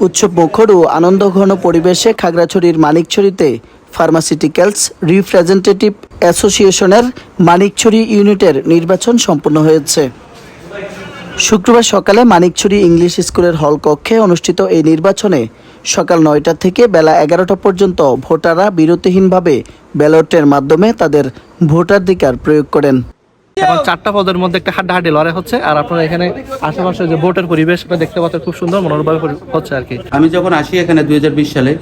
উৎসব মুখর ও আনন্দঘন পরিবেশে খাগড়াছড়ির মানিকছড়িতে ফার্মাসিউটিক্যালস রিপ্রেজেন্টেটিভ অ্যাসোসিয়েশনের মানিকছড়ি ইউনিটের নির্বাচন সম্পন্ন হয়েছে। শুক্রবার সকালে মানিকছড়ি ইংলিশ স্কুলের হল কক্ষে অনুষ্ঠিত এই নির্বাচনে সকাল নয়টা থেকে বেলা এগারোটা পর্যন্ত ভোটাররা বিরতিহীনভাবে ব্যালটের মাধ্যমে তাদের ভোটাধিকার প্রয়োগ করেন। এখন চারটা পদের মধ্যে একটা হাড্ডাহাড্ডি লড়াই হচ্ছে আর আপনারা এখানে আশেপাশে যে ভোটের পরিবেশটা দেখতে পাচ্ছেন খুব সুন্দর মনোরম হচ্ছে আর কি। আমি যখন আসি এখানে দুই হাজার বিশ সালে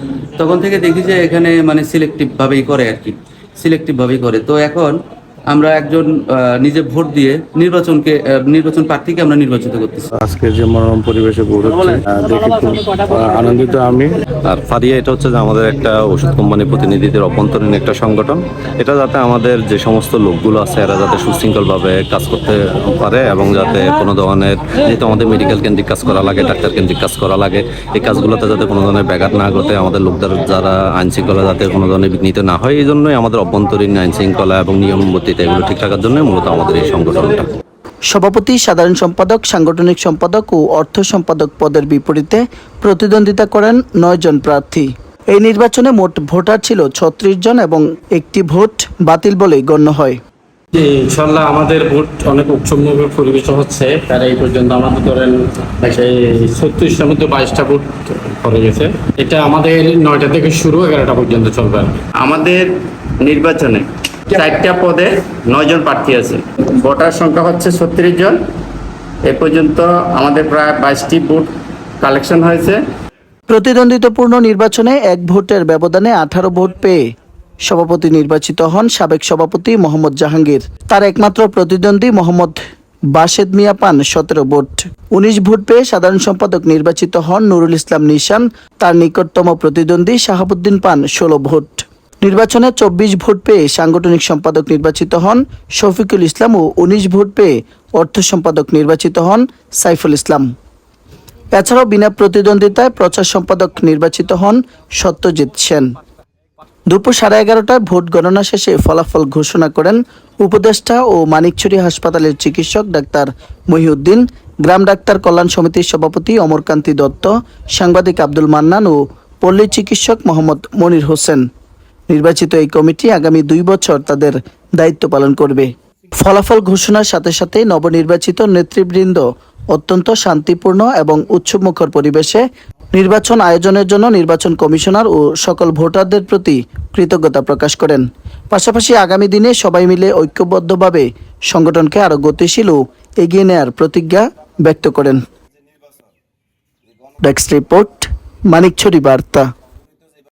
তখন থেকে দেখি যে এখানে মানে সিলেক্টিভ ভাবেই করে আর কি। সিলেক্টিভ ভাবেই করে। তো এখন আমরা একজন নিজে ভোট দিয়ে নির্বাচনকে নির্বাচন প্রার্থীকে আমরা নির্বাচিত করতেছি। আজকে যে মনোরম পরিবেশে ভোট হচ্ছে দেখে খুব আনন্দিত আমি। আর ফারিয়া এটা হচ্ছে যে আমাদের একটা ওষুধ কোম্পানি প্রতিনিধিদের অভ্যন্তরীণ একটা সংগঠন। এটা যাতে আমাদের যে সমস্ত লোকগুলো আছে এরা যাতে সুশৃঙ্খলভাবে কাজ করতে পারে এবং যাতে কোনো ধরনের যেহেতু আমাদের মেডিকেল কেন্দ্রিক কাজ করা লাগে ডাক্তার কেন্দ্রিক কাজ করা লাগে এই কাজগুলোতে যাতে কোনো ধরনের ব্যাঘাত না ঘটে আমাদের লোকদের যারা আইনশৃঙ্খলা যাতে কোনো ধরনের বিঘ্নিত না হয় এই জন্যই আমাদের অভ্যন্তরীণ আইনশৃঙ্খলা এবং নিয়মবর্তিতা এগুলো ঠিক রাখার জন্য মূলত আমাদের এই সংগঠনটা। সভাপতি সাধারণ সম্পাদক সাংগঠনিক সম্পাদক ও অর্থ সম্পাদক পদের বিপরীতে প্রতিদ্বন্দ্বিতা করেন নয় জন প্রার্থী। এই নির্বাচনে মোট ভোটার ছিল ছত্রিশ জন এবং একটি ভোট বাতিল বলেই গণ্য হয়। ইনশাল্লাহ আমাদের ভোট অনেক উৎসবমুখী পরিবেশ হচ্ছে। তার এই পর্যন্ত আমাদের ধরেন ছত্রিশটার মধ্যে বাইশটা ভোট করে গেছে। এটা আমাদের নয়টা থেকে শুরু এগারোটা পর্যন্ত চলবে আমাদের নির্বাচনে চারটা পদে নয় জন প্রার্থী আছে। ভোটার সংখ্যা হচ্ছে ছত্রিশ জন। এ পর্যন্ত আমাদের প্রায় বাইশটি ভোট কালেকশন হয়েছে। প্রতিদ্বন্দ্বিতাপূর্ণ নির্বাচনে এক ভোটের ব্যবধানে আঠারো ভোট পেয়ে সভাপতি নির্বাচিত হন সাবেক সভাপতি মোহাম্মদ জাহাঙ্গীর। তার একমাত্র প্রতিদ্বন্দ্বী মোহাম্মদ বাশেদ মিয়া পান সতেরো ভোট। উনিশ ভোট পেয়ে সাধারণ সম্পাদক নির্বাচিত হন নুরুল ইসলাম নিশান। তার নিকটতম প্রতিদ্বন্দ্বী শাহাবুদ্দিন পান ষোলো ভোট। নির্বাচনে চব্বিশ ভোট পেয়ে সাংগঠনিক সম্পাদক নির্বাচিত হন শফিকুল ইসলাম ও উনিশ ভোট পেয়ে অর্থ সম্পাদক নির্বাচিত হন সাইফুল ইসলাম। এছাড়াও বিনা প্রতিদ্বন্দ্বিতায় প্রচার সম্পাদক নির্বাচিত হন সত্যজিৎ সেন। দুপুর সাড়ে এগারোটায় ভোট গণনা শেষে ফলাফল ঘোষণা করেন উপদেষ্টা ও মানিকছড়ি হাসপাতালের চিকিৎসক ডাক্তার মহিউদ্দিন, গ্রাম ডাক্তার কল্যাণ সমিতির সভাপতি অমরকান্তি দত্ত, সাংবাদিক আব্দুল মান্নান ও পল্লী চিকিৎসক মোহাম্মদ মনির হোসেন। নির্বাচিত এই কমিটি আগামী দুই বছর তাদের দায়িত্ব পালন করবে। ফলাফল ঘোষণার সাথে সাথে নবনির্বাচিত নেতৃবৃন্দ অত্যন্ত শান্তিপূর্ণ এবং উৎসবমুখর পরিবেশে নির্বাচন আয়োজনের জন্য নির্বাচন কমিশনার ও সকল ভোটারদের প্রতি কৃতজ্ঞতা প্রকাশ করেন। পাশাপাশি আগামী দিনে সবাই মিলে ঐক্যবদ্ধভাবে সংগঠনকে আরও গতিশীল ও এগিয়ে নেয়ার প্রতিজ্ঞা ব্যক্ত করেন। ডেস্ক রিপোর্ট, মানিকছড়ি বার্তা।